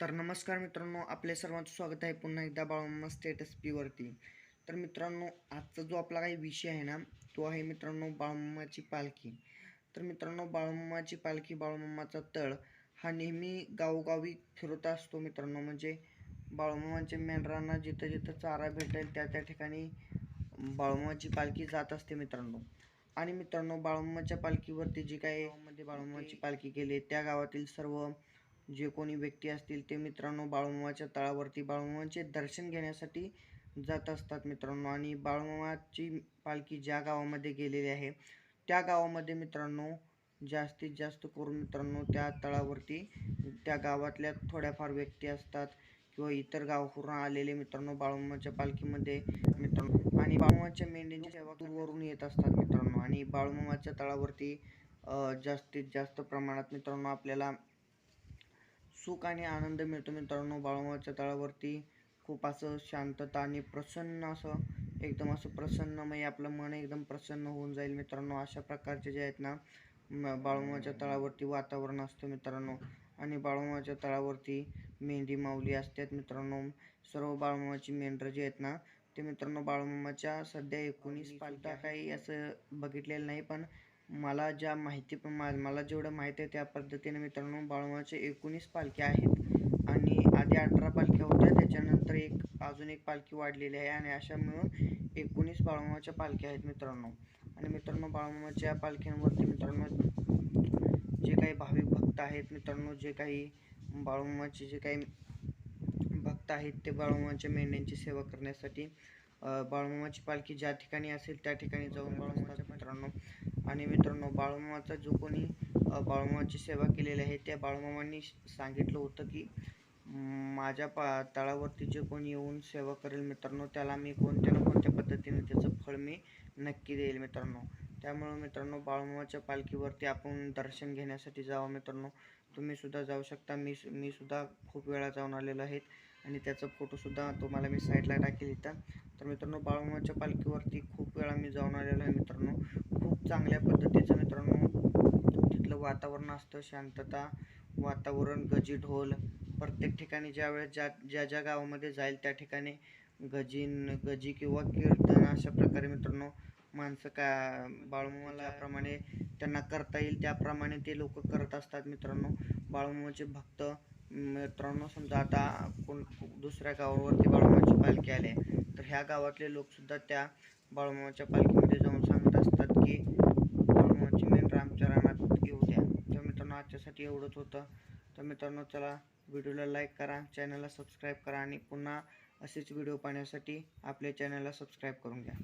तर नमस्कार मित्रांनो आपले सर्वांचं स्वागत आहे पुन्हा एकदा बाळूमामा स्टेटस पीवरती तर मित्रांनो आजचा जो आपला काही विषय आहे ना तो आहे मित्रांनो बाळम्माची पालखी. तर मित्रांनो बाळम्माची पालखी बाळम्माचा तळ हा नेहमी गावोगावी फिरत असतो मित्रांनो. म्हणजे बाळूमामाच्या मेंढरांना जिथं जिथं चारा भेटेल त्या त्या ठिकाणी बाळम्माची पालखी जात असते मित्रांनो. आणि मित्रांनो बाळम्माच्या पालखीवरती जी काही मध्ये बाळम्माची पालखी गेली त्या गावातील सर्व जे कोणी व्यक्ती असतील ते मित्रांनो बाळूमामाच्या तळावरती बाळूमामाचे दर्शन घेण्यासाठी जात असतात मित्रांनो. आणि बाळूमामाची पालखी ज्या गावामध्ये गेलेली आहे त्या गावामध्ये मित्रांनो जास्तीत जास्त करून मित्रांनो त्या तळावरती त्या गावातल्या थोड्याफार व्यक्ती असतात किंवा इतर गावावरून आलेले मित्रांनो बाळूमामाच्या पालखीमध्ये मित्रांनो. आणि बाळूमामाच्या मेंढ्यांची सेवा दूरवरून येत असतात मित्रांनो. आणि बाळूमामाच्या तळावरती जास्तीत जास्त प्रमाणात मित्रांनो आपल्याला सुख आणि आनंद मिळतो मित्रांनो. बाळूमामाच्या तळावरती खूप असं शांतता आणि प्रसन्न असं एकदम असं प्रसन्नमय आपलं मन एकदम प्रसन्न होऊन जाईल मित्रांनो. अशा प्रकारचे जे आहेत ना म- तळावरती वातावरण असतं मित्रांनो. आणि बाळूमामाच्या तळावरती मेंढी माऊली असतात मित्रांनो. सर्व बाळूमामाची मेंढरं जे आहेत ना ते मित्रांनो बाळूमामाच्या सध्या एकोणीस पालख्या काही असं बघितलेलं नाही पण मला ज्या माहिती मा- मला जेवढं माहिती आहे त्या पद्धतीने मित्रांनो बाळूमाचे एकोणीस पालख्या आहेत. आणि आधी अठरा पालख्या होत्या. त्याच्यानंतर एक अजून एक पालखी वाढलेली आहे आणि अशा मिळून एकोणीस बाळूमाच्या पालख्या आहेत मित्रांनो. आणि मित्रांनो बाळूमाच्या पालख्यांवरती मित्रांनो जे काही भाविक भक्त आहेत मित्रांनो जे काही बाळूमाचे जे काही भक्त आहेत ते बाळूमाच्या मेंढ्यांची सेवा करण्यासाठी बाळूमाची पालखी ज्या ठिकाणी असेल त्या ठिकाणी जाऊन बाळूमाच्या मित्रांनो आणि मित्रांनो बाळूमामाचा जो कोणी बाळूमामाची सेवा केलेली आहे त्या बाळूमामांनी सांगितलं होतं की माझ्या पा तळावरती जे कोणी येऊन सेवा करेल मित्रांनो त्याला मी कोणत्या ना कोणत्या पद्धतीने त्याचं फळ मी नक्की देईल मित्रांनो. त्यामुळं मित्रांनो बाळूमामाच्या पालखीवरती आपण दर्शन घेण्यासाठी जावं मित्रांनो. तुम्ही सुद्धा जाऊ शकता. मी मी सुद्धा खूप वेळा जाऊन आलेलो आहे आणि त्याचा फोटोसुद्धा तुम्हाला मी साईडला टाकेल इथं. तर मित्रांनो बाळूमामाच्या पालखीवरती खूप वेळा मी जाऊन आलेलो आहे मित्रांनो. खूप चांगल्या पद्धतीचं मित्रांनो तिथलं वातावरण असतं शांतता वातावरण गजी ढोल. प्रत्येक ठिकाणी ज्या वेळेस ज्या ज्या ज्या गावामध्ये जाईल त्या ठिकाणी गजीन गजी किंवा कीर्तन अशा प्रकारे मित्रांनो माणसं का बाळूमामाला प्रमाणे त्यांना करता येईल त्याप्रमाणे ते लोक करत असतात मित्रांनो. बाळूमामाचे भक्त मित्रांनो समजा आता कोण दुसऱ्या गावावरती बाळूमाची पालखी आली तर ह्या गावातले लोकसुद्धा त्या बाळूमाच्या पालखीमध्ये जाऊन सांगत असतात की बाळूमाची मेन रामच्या रानात येऊ द्या. तर मित्रांनो आजच्यासाठी एवढंच होतं. तर मित्रांनो चला व्हिडिओला लाईक करा चॅनलला सबस्क्राईब करा आणि पुन्हा असेच व्हिडिओ पाहण्यासाठी आपल्या चॅनलला सबस्क्राईब करून घ्या.